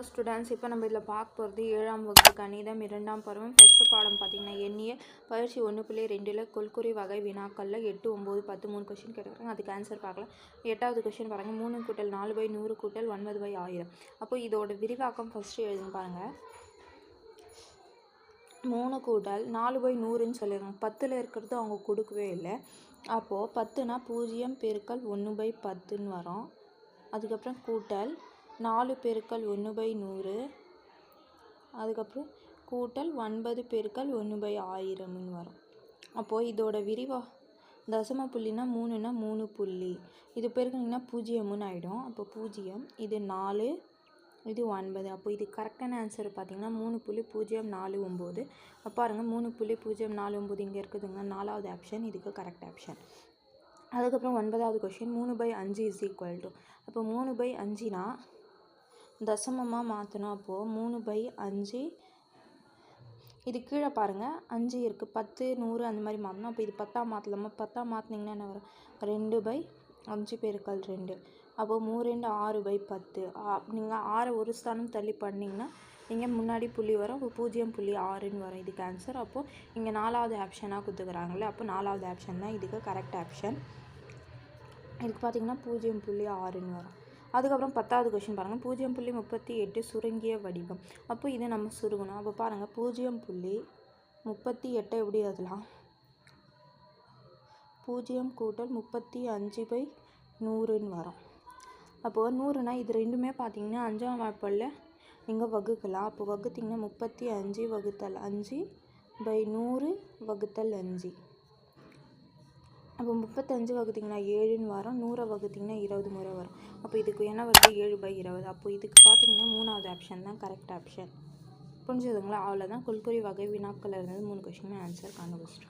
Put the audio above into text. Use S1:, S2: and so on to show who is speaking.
S1: Hello students இப்போ நம்ம இதில் பார்க்க போகிறது ஏழாம் வகுப்பு கணிதம் இரண்டாம் பருவம் ஃபஸ்ட்டு பாடம் பார்த்திங்கன்னா எண்ணிய பயிற்சி ஒன்று புள்ளி ரெண்டில் கொல்குறி வகை வினாக்களில் எட்டு ஒம்பது பத்து மூணு கொஷின் கேட்டுக்கிறாங்க அதுக்கு ஆன்சர் பார்க்கலாம். எட்டாவது கொஷின் பாருங்கள் மூணு கூட்டல் நாலு பை நூறு கூட்டல் ஒன்பது பை ஆயிரம். அப்போ இதோட விரிவாக்கம் ஃபஸ்ட்டு எழுதுன்னு பாருங்கள் மூணு கூட்டல் நாலு பை நூறுன்னு சொல்லியிருக்காங்க பத்தில் இருக்கிறது அவங்க கொடுக்கவே இல்லை. அப்போது பத்துனா பூஜ்ஜியம் பெருக்கல் ஒன்று பை பத்துன்னு வரும். அதுக்கப்புறம் கூட்டல் நாலு பெருக்கல் ஒன்று பை நூறு. அதுக்கப்புறம் கூட்டல் ஒன்பது பெருக்கல் ஒன்று பை ஆயிரம்னு வரும். அப்போது இதோட விரிவா தசம புள்ளினா மூணுனா மூணு புள்ளி. இது பெருக்கினீங்கன்னா பூஜ்ஜியம்னு ஆகிடும் அப்போ பூஜ்ஜியம் இது நாலு இது ஒன்பது. அப்போ இது கரெக்டான ஆன்சர் பார்த்திங்கன்னா மூணு புள்ளி பூஜ்ஜியம் நாலு ஒம்பது. அப்போ பாருங்கள் மூணு புள்ளி பூஜ்ஜியம் நாலு ஒம்பது இங்கே இருக்குதுங்க. நாலாவது ஆப்ஷன் இதுக்கு கரெக்ட் ஆப்ஷன் அதுக்கப்புறம் ஒன்பதாவது கொஷின் மூணு பை அஞ்சு இஸ் ஈக்குவல் டு அப்போ மூணு பை அஞ்சுனா தசமமாக மாற்றணும் அப்போது மூணு பை அஞ்சு. இது கீழே பாருங்கள் அஞ்சு இருக்குது பத்து நூறு அந்த மாதிரி மாற்றணும் அப்போ இது பத்தாம் மாற்றலாமா பத்தா மாற்றினீங்கன்னா என்ன வரும்? ரெண்டு பை அஞ்சு பெருக்கல் ரெண்டு. அப்போது மூணு ரெண்டு ஆறு பை பத்து. நீங்கள் ஆறை ஒரு ஸ்தானம் தள்ளி பண்ணிங்கன்னா இங்கே முன்னாடி புள்ளி வரும். அப்போ பூஜ்ஜியம் புள்ளி ஆறுன்னு வரும் இதுக்கு ஆன்சர் அப்போது இங்கே நாலாவது ஆப்ஷனாக கொடுத்துக்கிறாங்களே அப்போ நாலாவது ஆப்ஷன் தான் இதுக்கு கரெக்ட் ஆப்ஷன் இதுக்கு பார்த்தீங்கன்னா பூஜ்ஜியம் புள்ளி ஆறுன்னு வரும். அதுக்கப்புறம் பத்தாவது கொஷின் பாருங்கள் பூஜ்ஜியம் புள்ளி முப்பத்தி எட்டு சுருங்கிய வடிவம். அப்போ இதை நம்ம சுருங்கணும். அப்போ பாருங்கள் பூஜ்ஜியம் புள்ளி முப்பத்தி எட்டை எப்படி எழுதலாம்? பூஜ்ஜியம் கூட்டல் முப்பத்தி அஞ்சு பை நூறுன்னு வரும். அப்போது நூறுனா இது ரெண்டுமே பார்த்தீங்கன்னா அஞ்சாம் வாய்ப்பில் நீங்கள் வகுக்கலாம். அப்போ வகுத்திங்கன்னா முப்பத்தி அஞ்சு வகுத்தல் அஞ்சு பை நூறு வகுத்தல் அஞ்சு. அப்போ முப்பத்தஞ்சு வகுத்திங்கன்னா ஏழுன்னு வரும் நூறை வகுத்திங்கன்னா இருபது முறை வரும். அப்போ இதுக்கு என்ன வருது? ஏழு பை இருபது. அப்போ இதுக்கு பார்த்தீங்கன்னா மூணாவது ஆப்ஷன் தான் கரெக்ட் ஆப்ஷன் புரிஞ்சதுங்களா? அவ்வளோதான் குல்குறி வகை வினாக்கள் இருந்தது. மூணு கொஷினுமே ஆன்சர் கண்டுபிடிச்சிட்டோம்